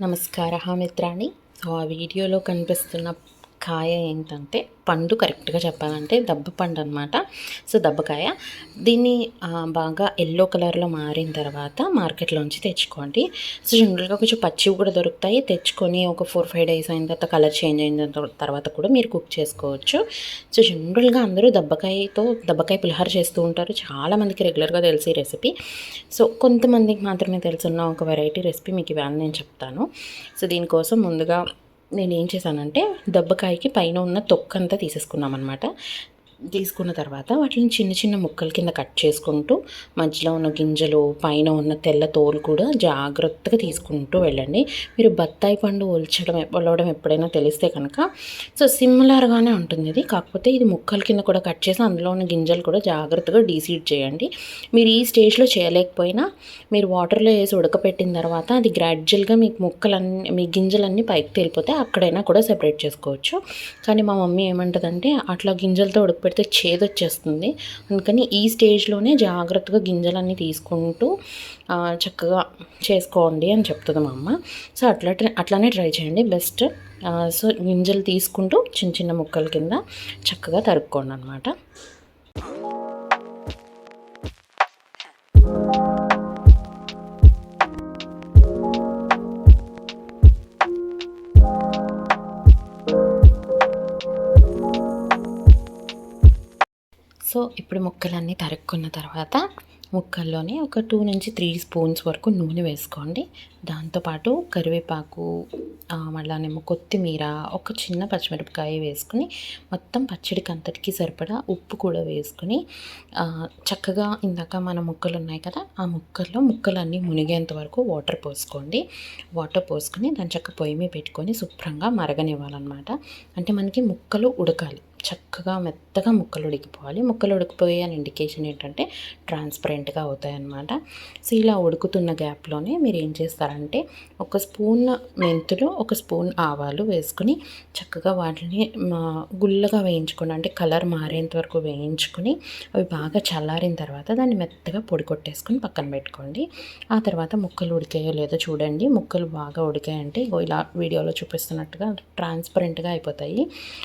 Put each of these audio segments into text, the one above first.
నమస్కార మిత్రాన్ని సో ఆ వీడియోలో కనిపిస్తున్న కాయ ఏంటంటే పండు కరెక్ట్గా చెప్పాలంటే దబ్బ పండు అనమాట సో దబ్బకాయ. దీన్ని బాగా ఎల్లో కలర్లో మారిన తర్వాత మార్కెట్లోంచి తెచ్చుకోండి. సో జనరల్గా కొంచెం పచ్చివి కూడా దొరుకుతాయి. తెచ్చుకొని ఒక ఫోర్ ఫైవ్ డేస్ అయిన తర్వాత కలర్ చేంజ్ అయిన తర్వాత కూడా మీరు కుక్ చేసుకోవచ్చు. సో జనరల్గా అందరూ దబ్బకాయతో దెబ్బకాయ పులిహార చేస్తూ ఉంటారు. చాలామందికి రెగ్యులర్గా తెలిసి రెసిపీ. సో కొంతమందికి మాత్రమే తెలుసున్న ఒక వెరైటీ రెసిపీ మీకు ఇవాళ నేను చెప్తాను. సో దీనికోసం ముందుగా నేను ఏం చేశానంటే దబ్బకాయకి పైన ఉన్న తొక్కంతా తీసేసుకున్నాం అనమాట తీసుకున్న తర్వాత వాటిని చిన్న చిన్న ముక్కల కింద కట్ చేసుకుంటూ మధ్యలో ఉన్న గింజలు పైన ఉన్న తెల్ల తోలు కూడా జాగ్రత్తగా తీసుకుంటూ వెళ్ళండి. మీరు బత్తాయి పండు ఒల్చడం ఒలవడం ఎప్పుడైనా తెలిస్తే కనుక సో సిమిలర్గానే ఉంటుంది ఇది కాకపోతే ఇది ముక్కల కింద కూడా కట్ చేసి అందులో ఉన్న గింజలు కూడా జాగ్రత్తగా డీసీడ్ చేయండి. మీరు ఈ స్టేజ్లో చేయలేకపోయినా మీరు వాటర్లో వేసి ఉడకపెట్టిన తర్వాత అది గ్రాడ్యువల్గా మీకు ముక్కలన్నీ మీ గింజలన్నీ పైకి తేలిపోతే అక్కడైనా కూడా సెపరేట్ చేసుకోవచ్చు. కానీ మా మమ్మీ ఏమంటుందంటే అట్లా గింజలతో ఉడకపెట్టి చేదు చేదొచ్చేస్తుంది. అందుకని ఈ స్టేజ్లోనే జాగ్రత్తగా గింజలన్నీ తీసుకుంటూ చక్కగా చేసుకోండి అని చెప్తుంది మా అమ్మ. సో అట్లా అట్లానే ట్రై చేయండి. బెస్ట్ సో గింజలు తీసుకుంటూ చిన్న చిన్న ముక్కల కింద చక్కగా తరుక్కోండి అనమాట సో ఇప్పుడు ముక్కలన్నీ తరుక్కున్న తర్వాత ముక్కల్లోనే ఒక టూ నుంచి త్రీ స్పూన్స్ వరకు నూనె వేసుకోండి. దాంతోపాటు కరివేపాకు ఆ, మళ్ళానేమో కొత్తిమీర ఒక చిన్న పచ్చిమిరపకాయ వేసుకుని మొత్తం పచ్చడికి అంతటికి సరిపడా ఉప్పు కూడా వేసుకుని చక్కగా ఇందాక మన ముక్కలు ఉన్నాయి కదా ఆ ముక్కల్లో ముక్కలన్నీ మునిగేంత వరకు వాటర్ పోసుకోండి. వాటర్ పోసుకుని దాని చక్క పొయ్యి మీద పెట్టుకొని శుభ్రంగా మరగనివ్వాలన్నమాట. అంటే మనకి ముక్కలు ఉడకాలి. చక్కగా మెత్తగా ముక్కలు ఉడికిపోవాలి. ముక్కలు ఉడికిపోయే అని ఇండికేషన్ ఏంటంటే ట్రాన్స్పరెంట్గా అవుతాయన్నమాట. సో ఇలా ఉడుకుతున్న గ్యాప్లోనే మీరు ఏం చేస్తారంటే ఒక స్పూన్ మెంతులు ఒక స్పూన్ ఆవాలు వేసుకుని చక్కగా వాటిని మా, గుల్లగా వేయించుకుని అంటే కలర్ మారేంత వరకు వేయించుకుని అవి బాగా చల్లారిన తర్వాత దాన్ని మెత్తగా పొడి కొట్టేసుకొని పక్కన పెట్టుకోండి. ఆ తర్వాత ముక్కలు ఉడికాయో లేదో చూడండి. ముక్కలు బాగా ఉడికాయంటే ఇలా వీడియోలో చూపిస్తున్నట్టుగా ట్రాన్స్పరెంట్గా అయిపోతాయి.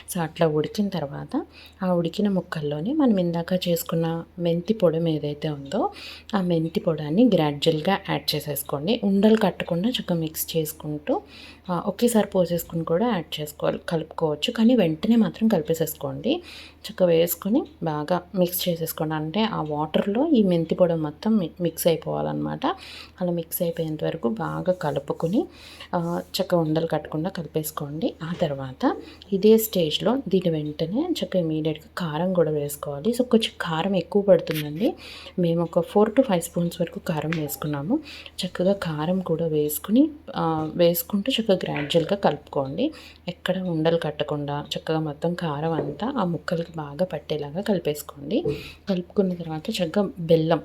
సో అట్లా ఉడికిన తర్వాత తర్వాత ఆ ఉడికిన ముక్కల్లోనే మనం ఇందాక చేసుకున్న మెంతి పొడి ఏదైతే ఉందో ఆ మెంతి పొడాన్ని గ్రాడ్యువల్గా యాడ్ చేసేసుకోండి. ఉండలు కట్టకుండా చక్కగా మిక్స్ చేసుకుంటూ ఒకేసారి పోసేసుకుని కూడా యాడ్ చేసుకోవాలి. కలుపుకోవచ్చు. కానీ వెంటనే మాత్రం కలిపేసేసుకోండి. చక్కగా వేసుకొని బాగా మిక్స్ చేసేసుకోండి. అంటే ఆ వాటర్లో ఈ మెంతి పొడి మొత్తం మిక్స్ అయిపోవాలన్నమాట. అలా మిక్స్ అయిపోయేంత వరకు బాగా కలుపుకొని చక్కగా ఉండలు కట్టకుండా కలిపేసుకోండి. ఆ తర్వాత ఇదే స్టేజ్లో దీని వెంటనే చక్కగా ఇమీడియట్గా కారం కూడా వేసుకోవాలి. సో కొంచెం కారం ఎక్కువ పడుతుందండి. మేము ఒక ఫోర్ టు ఫైవ్ స్పూన్స్ వరకు కారం వేసుకున్నాము. చక్కగా కారం కూడా వేసుకుని వేసుకుంటూ చక్కగా గ్రాడ్యువల్గా కలుపుకోండి. ఎక్కడ ఉండలు కట్టకుండా చక్కగా మొత్తం కారం అంతా ఆ ముక్కలకి బాగా పట్టేలాగా కలిపేసుకోండి. కలుపుకున్న తర్వాత చక్కగా బెల్లం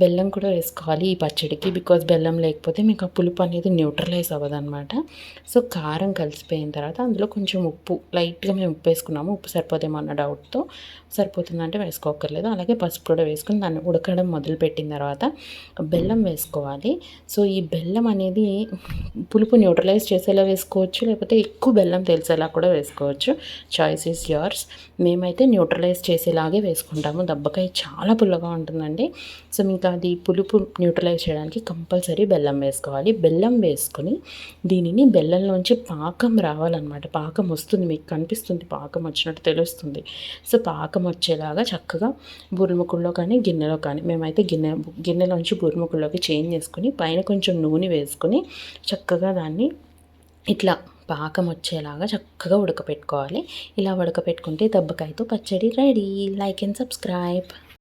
బెల్లం కూడా వేసుకోవాలి ఈ పచ్చడికి బికాజ్ బెల్లం లేకపోతే మీకు ఆ పులుపు అనేది న్యూట్రలైజ్ అవ్వదన్నమాట. సో కారం కలిసిపోయిన తర్వాత అందులో కొంచెం ఉప్పు లైట్గా మేము ఉప్పు వేసుకున్నాము. ఉప్పు సరిపోదేమో అన్న డౌట్తో సరిపోతుందంటే వేసుకోకర్లేదు అలాగే పసుపు కూడా వేసుకుని దాన్ని ఉడకడం మొదలుపెట్టిన తర్వాత బెల్లం వేసుకోవాలి. సో ఈ బెల్లం అనేది పులుపు న్యూట్రలైజ్ చేసేలా వేసుకోవచ్చు లేకపోతే ఎక్కువ బెల్లం తెలిసేలా కూడా వేసుకోవచ్చు. చాయిస్ ఈస్ యోర్స్ మేమైతే న్యూట్రలైజ్ చేసేలాగే వేసుకుంటాము. దెబ్బకాయ చాలా పుల్లగా ఉంటుందండి. సో మీకు అది పులుపు న్యూట్రలైజ్ చేయడానికి కంపల్సరీ బెల్లం వేసుకోవాలి. బెల్లం వేసుకొని దీనిని బెల్లంలోంచి పాకం రావాలన్నమాట. పాకం వస్తుంది మీకు కనిపిస్తుంది పాకం వచ్చినట్టు తెలుస్తుంది. సో పాకం వచ్చేలాగా చక్కగా బుర్ముకుల్లో కానీ గిన్నెలో కానీ మేమైతే గిన్నె గిన్నెలోంచి బుర్ముకుల్లోకి చేంజ్ చేసుకుని పైన కొంచెం నూనె వేసుకుని చక్కగా దాన్ని ఇట్లా పాకం వచ్చేలాగా చక్కగా ఉడకపెట్టుకోవాలి. ఇలా ఉడకపెట్టుకుంటే దెబ్బకాయతో పచ్చడి రెడీ. Like and subscribe.